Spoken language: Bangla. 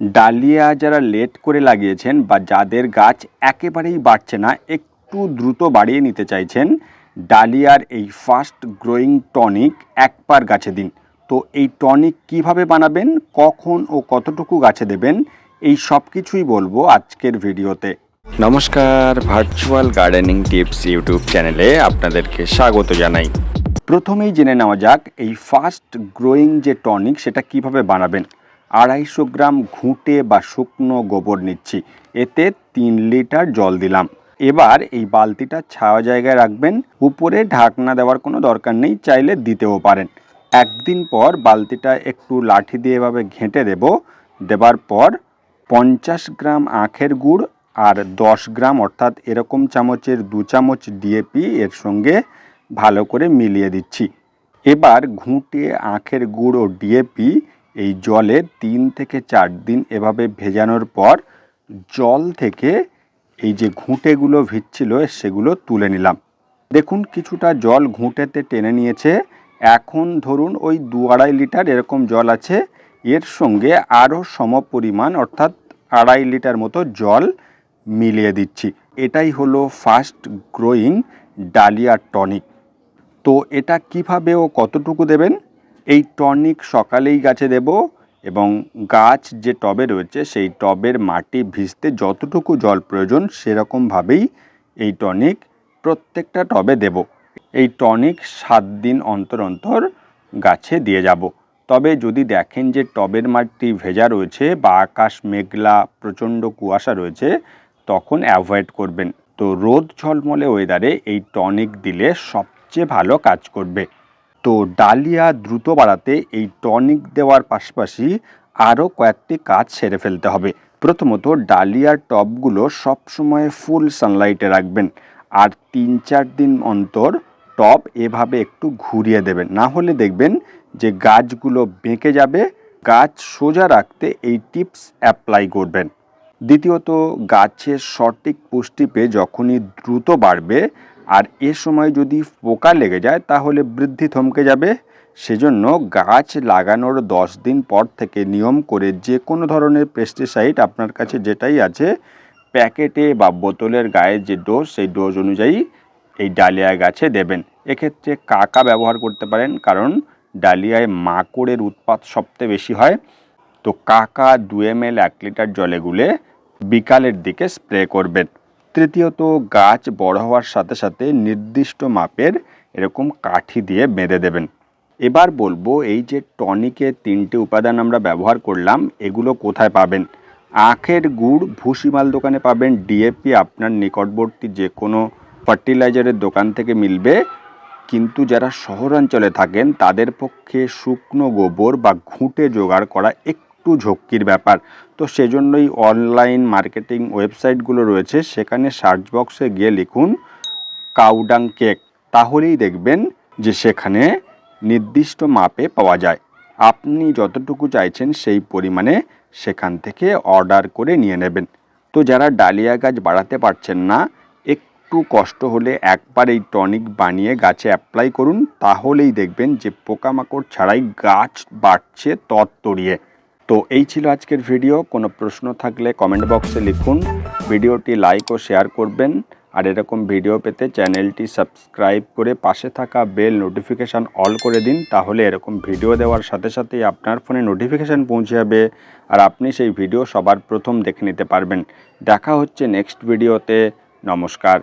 ডালিয়া যারা লেট করে লাগিয়েছেন বা যাদের গাছ একেবারেই বাড়ছে না একটু দ্রুত বাড়িয়ে নিতে চাইছেন ডালিয়ার এই ফাস্ট গ্রোয়িং টনিক একবার গাছে দিন। তো এই টনিক কীভাবে বানাবেন কখন ও কতটুকু গাছে দেবেন এই সব কিছুই বলব আজকের ভিডিওতে। নমস্কার ভার্চুয়াল গার্ডেনিং টিপস ইউটিউব চ্যানেলে আপনাদেরকে স্বাগত জানাই। প্রথমেই জেনে নেওয়া যাক এই ফাস্ট গ্রোয়িং যে টনিক সেটা কীভাবে বানাবেন। আড়াইশো গ্রাম ঘুঁটে বা শুকনো গোবর নিচ্ছি। এতে তিন লিটার জল দিলাম। এবার এই বালতিটা ছাওয়া জায়গায় রাখবেন। উপরে ঢাকনা দেওয়ার কোনো দরকার নেই, চাইলে দিতেও পারেন। একদিন পর বালতিটা একটু লাঠি দিয়ে এভাবে ঘেঁটে দেব। দেবার পর পঞ্চাশ গ্রাম আখের গুড় আর দশ গ্রাম, অর্থাৎ এরকম চামচের দু চামচ ডিএপি এর সঙ্গে ভালো করে মিলিয়ে দিচ্ছি। এবার ঘুঁটে আখের গুড় ও ডিএপি এই জলে তিন থেকে চার দিন এভাবে ভেজানোর পর জল থেকে এই যে ঘুঁটেগুলো ভিজছিল সেগুলো তুলে নিলাম। দেখুন কিছুটা জল ঘুঁটেতে টেনে নিয়েছে। এখন ধরুন ওই দু আড়াই লিটার এরকম জল আছে। এর সঙ্গে আরও সম পরিমাণ অর্থাৎ আড়াই লিটার মতো জল মিলিয়ে দিচ্ছি। এটাই হলো ফাস্ট গ্রোয়িং ডালিয়া টনিক। তো এটা কীভাবে ও কতটুকু দেবেন? এই টনিক সকালেই গাছে দেব এবং গাছ যে টবে রয়েছে, সেই টবের মাটি ভিজতে যতটুকু জল প্রয়োজন সেরকমভাবেই এই টনিক প্রত্যেকটা টবে দেব। এই টনিক সাত দিন অন্তর অন্তর গাছে দিয়ে যাব। তবে যদি দেখেন যে টবের মাটি ভেজা রয়েছে বা আকাশ মেঘলা, প্রচণ্ড কুয়াশা রয়েছে, তখন অ্যাভয়েড করবেন। তো রোদ ঝলমলে ওয়েদারে এই টনিক দিলে সবচেয়ে ভালো কাজ করবে। তো ডালিয়া দ্রুত বাড়াতে এই টনিক দেওয়ার পাশাপাশি আরও কয়েকটি কাজ সেরে ফেলতে হবে। প্রথমত ডালিয়ার টবগুলো সবসময় ফুল সানলাইটে রাখবেন আর তিন চার দিন অন্তর টব এভাবে একটু ঘুরিয়ে দেবেন। না হলে দেখবেন যে গাছগুলো বেঁকে যাবে, গাছ সোজা রাখতে এই টিপস অ্যাপ্লাই করবেন। দ্বিতীয়ত, গাছের সঠিক পুষ্টি পেয়ে যখনই দ্রুত বাড়বে আর এ সময় যদি পোকা লেগে যায়, তাহলে বৃদ্ধি থমকে যাবে। সেজন্য গাছ লাগানোর দশ দিন পর থেকে নিয়ম করে যে কোনো ধরনের পেস্টিসাইড আপনার কাছে যেটাই আছে, প্যাকেটে বা বোতলের গায়ে যে ডোজ সেই ডোজ অনুযায়ী এই ডালিয়া গাছে দেবেন। এক্ষেত্রে কাকা ব্যবহার করতে পারেন, কারণ ডালিয়ায় মাকড়ের উৎপাত সবচেয়ে বেশি হয়। তো কাকা দু এম এল এক লিটার জলে গুলে বিকালের দিকে স্প্রে করবেন। তৃতীয়ত গাছ বড় হওয়ার সাথে সাথে নির্দিষ্ট মাপের এরকম কাঠি দিয়ে বেঁধে দেবেন। এবার বলব এই যে টনিকে তিনটে উপাদান আমরা ব্যবহার করলাম, এগুলো কোথায় পাবেন? আখের গুড় ভুসিমাল দোকানে পাবেন ডিএপি আপনার নিকটবর্তী যে কোনো ফার্টিলাইজারের দোকান থেকে মিলবে। কিন্তু যারা শহরাঞ্চলে থাকেন, তাদের পক্ষে শুকনো গোবর বা ঘুঁটে জোগাড় করা একটু ঝক্কির ব্যাপার। তো সেজন্যই অনলাইন মার্কেটিং ওয়েবসাইটগুলো রয়েছে, সেখানে সার্চ বক্সে গিয়ে লিখুন কাউডাং কেক। তাহলেই দেখবেন যে সেখানে নির্দিষ্ট মাপে পাওয়া যায়। আপনি যতটুকু চাইছেন সেই পরিমাণে সেখান থেকে অর্ডার করে নিয়ে নেবেন। তো যারা ডালিয়া গাছ বাড়াতে পারছেন না, একটু কষ্ট হলে একবার এই টনিক বানিয়ে গাছে অ্যাপ্লাই করুন। তাহলেই দেখবেন যে পোকামাকড় ছাড়াই গাছ বাড়ছে তরতরিয়ে। তো এই ছিল আজকের ভিডিও। কোনো প্রশ্ন থাকলে কমেন্ট বক্সে লিখুন। ভিডিওটি লাইক ও শেয়ার করবেন। আর এরকম ভিডিও পেতে চ্যানেলটি সাবস্ক্রাইব করে পাশে থাকা বেল নোটিফিকেশান অল করে দিন। তাহলে এরকম ভিডিও দেওয়ার সাথে সাথেই আপনার ফোনে নোটিফিকেশান পৌঁছে যাবে। আর আপনি সেই ভিডিও সবার প্রথম দেখে নিতে পারবেন। দেখা হচ্ছে নেক্সট ভিডিওতে নমস্কার।